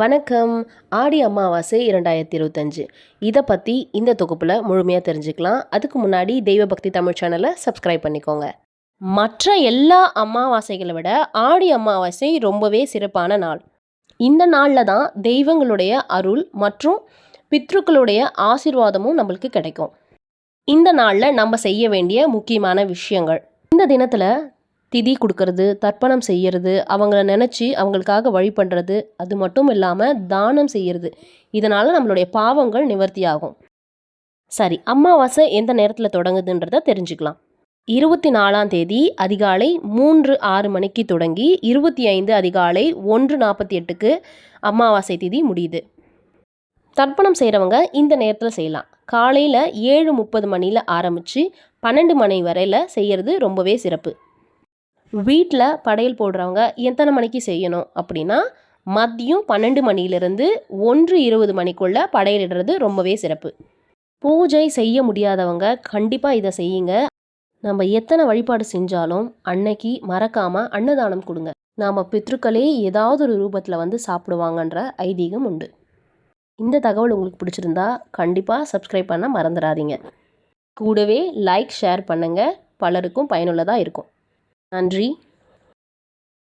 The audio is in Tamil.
வணக்கம். ஆடி அமாவாசை இரண்டாயிரத்தி இருபத்தஞ்சு. இதை பற்றி இந்த தொகுப்பில் முழுமையாக தெரிஞ்சுக்கலாம். அதுக்கு முன்னாடி தெய்வ பக்தி தமிழ் சேனலை சப்ஸ்கிரைப் பண்ணிக்கோங்க. மற்ற எல்லா அமாவாசைகளை விட ஆடி அமாவாசை ரொம்பவே சிறப்பான நாள். இந்த நாளில் தான் தெய்வங்களுடைய அருள் மற்றும் பித்ருக்களுடைய ஆசீர்வாதமும் நம்மளுக்கு கிடைக்கும். இந்த நாளில் நம்ம செய்ய வேண்டிய முக்கியமான விஷயங்கள். இந்த தினத்தில் திதி கொடுக்கறது தர்ப்பணம் செய்யறது அவங்கள நினச்சி அவங்களுக்காக வழி பண்ணுறது அது மட்டும் இல்லாமல் தானம் செய்யறது. இதனால் நம்மளுடைய பாவங்கள் நிவர்த்தி ஆகும் சரி அமாவாசை எந்த நேரத்தில் தொடங்குதுன்றத தெரிஞ்சுக்கலாம். இருபத்தி நாலாம் தேதி அதிகாலை மூன்று ஆறு மணிக்கு தொடங்கி இருபத்தி ஐந்து அதிகாலை ஒன்று நாற்பத்தி எட்டுக்கு அமாவாசை திதி முடியுது. தர்ப்பணம் செய்கிறவங்க இந்த நேரத்தில் செய்யலாம். காலையில் ஏழு முப்பது மணியில் ஆரம்பித்து பன்னெண்டு மணி வரையில் செய்கிறது ரொம்பவே சிறப்பு. வீட்டில் படையல் போடுறவங்க எத்தனை மணிக்கு செய்யணும் அப்படின்னா மதியம் பன்னெண்டு மணியிலிருந்து ஒன்று இருபது மணிக்குள்ளே படையலிடுறது ரொம்பவே சிறப்பு. பூஜை செய்ய முடியாதவங்க கண்டிப்பாக இதை செய்யுங்க. நம்ம எத்தனை வழிபாடு செஞ்சாலும் அன்னைக்கு மறக்காமல் அன்னதானம் கொடுங்க. நாம் பித்ருக்களே ஏதாவது ஒரு ரூபத்தில் வந்து சாப்பிடுவாங்கன்ற ஐதீகம் உண்டு. இந்த தகவல் உங்களுக்கு பிடிச்சிருந்தா கண்டிப்பாக சப்ஸ்கிரைப் பண்ண மறந்துடாதீங்க. கூடவே லைக் ஷேர் பண்ணுங்கள் பலருக்கும் பயனுள்ளதாக இருக்கும். நன்றி